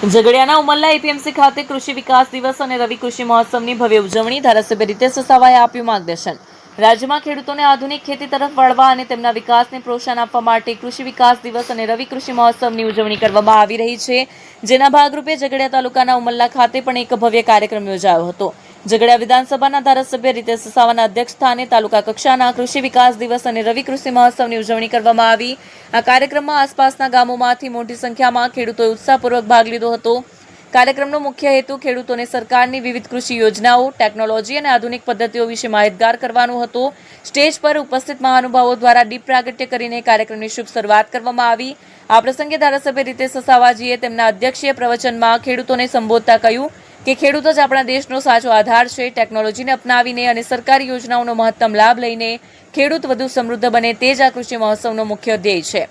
ઝઘડિયાના Umrala APMC ખાતે કૃષિ વિકાસ દિવસ અને રવિ કૃષિ મહોત્સવની ભવ્ય ઉજવણી ધારાસભ્ય રીતેશ વસાવાએ આપ્યું માર્ગદર્શન. રાજ્યમાં ખેડૂતોને આધુનિક ખેતી તરફ વળવા અને તેમના વિકાસને પ્રોત્સાહન આપવા માટે કૃષિ વિકાસ દિવસ અને રવિ કૃષિ મહોત્સવની ઉજવણી કરવામાં આવી રહી છે. જેના ભાગરૂપે ઝઘડિયા તાલુકાના ઉમરલા ખાતે પણ એક ભવ્ય કાર્યક્રમ યોજાયો હતો. ઝઘડિયા વિધાનસભાના ધારાસભ્ય રીતેશ વસાવાના અધ્યક્ષસ્થાને તાલુકા કક્ષાના કૃષિ વિકાસ દિવસ અને રવિ કૃષિ મહોત્સવની ઉજવણી કરવામાં આવી. આ કાર્યક્રમમાં આસપાસના ગામોમાંથી મોટી સંખ્યામાં ખેડૂતોએ ઉત્સાહપૂર્વક ભાગ લીધો હતો. કાર્યક્રમનો મુખ્ય હેતુ ખેડૂતોને સરકારની વિવિધ કૃષિ યોજનાઓ, ટેકનોલોજી અને આધુનિક પદ્ધતિઓ વિશે માહિતગાર કરવાનો હતો. સ્ટેજ પર ઉપસ્થિત મહાનુભાવો દ્વારા દીપ પ્રાગટ્ય કરીને કાર્યક્રમની શુભ શરૂઆત કરવામાં આવી. આ પ્રસંગે ધારાસભ્ય રીતેશ વસાવાજીએ તેમના અધ્યક્ષીય પ્રવચનમાં ખેડૂતોને સંબોધતા કહ્યું કે ખેડૂત જ આપણા દેશનો સાચો આધાર છે, ટેકનોલોજીને અપનાવીને અને સરકારી યોજનાઓનો મહત્તમ લાભ લઈને ખેડૂત વધુ સમૃદ્ધ બને તે જ આ કૃષિ મહોત્સવનો મુખ્ય ધ્યેય છે.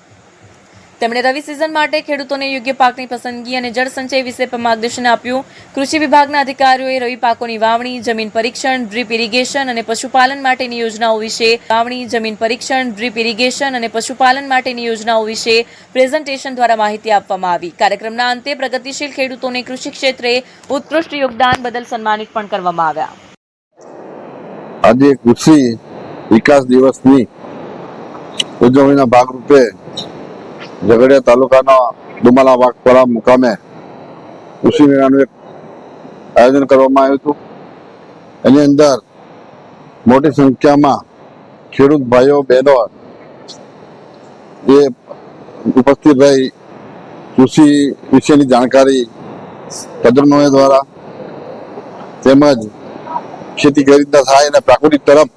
તેમણે રવિ સિઝન માટે ખેડૂતોને યોગ્ય પાકની પસંદગી અને જળ સંચય વિશે માર્ગદર્શન આપ્યું. કૃષિ વિભાગના અધિકારીઓએ રવિ પાકોની વાવણી, જમીન પરીક્ષણ, ડ્રીપ ઇરિગેશન અને પશુપાલન માટેની યોજનાઓ વિશે વાવણી, જમીન પરીક્ષણ, ડ્રીપ ઇરિગેશન અને પશુપાલન માટેની યોજનાઓ વિશે પ્રેઝન્ટેશન દ્વારા માહિતી આપવામાં આવી. કાર્યક્રમના અંતે પ્રગતિશીલ ખેડૂતોને કૃષિ ક્ષેત્રે ઉત્કૃષ્ટ યોગદાન બદલ સન્માનિત પણ કરવામાં આવ્યા. આજે કૃષિ વિકાસ દિવસની ઉજવણીના ભાગરૂપે ઝઘડિયા તાલુકાના ડુમાલા વાઘપરા મુકામે કૃષિ મેળાનું એક આયોજન કરવામાં આવ્યું હતું. એની અંદર મોટી સંખ્યામાં ખેડૂત ભાઈઓ, બહેનો એ ઉપસ્થિત રહી કૃષિ વિશેની જાણકારી તજજ્ઞોએ દ્વારા તેમજ ખેતી કઈ રીતના થાય અને પ્રાકૃતિક તરફ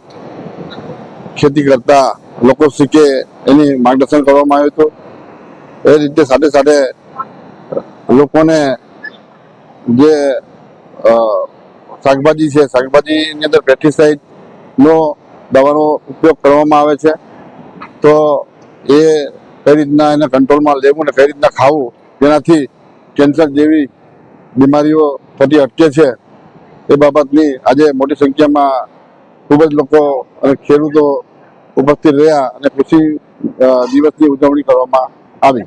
ખેતી કરતા લોકો શીખે એની માર્ગદર્શન કરવામાં આવ્યું હતું. એ રીતે સાથે સાથે લોકોને જે શાકભાજી છે, શાકભાજીની અંદર પેસ્ટિસાઇડ નો દવાનો ઉપયોગ કરવામાં આવે છે. તો એ કઈ રીતના એને કંટ્રોલમાં લેવું ને કઈ રીતના ખાવું જેનાથી કેન્સર જેવી બીમારીઓ થતી અટકે છે. એ બાબતની આજે મોટી સંખ્યામાં ખૂબ જ લોકો અને ખેડૂતો ઉપસ્થિત રહ્યા અને કૃષિ દિવસની ઉજવણી કરવામાં આવી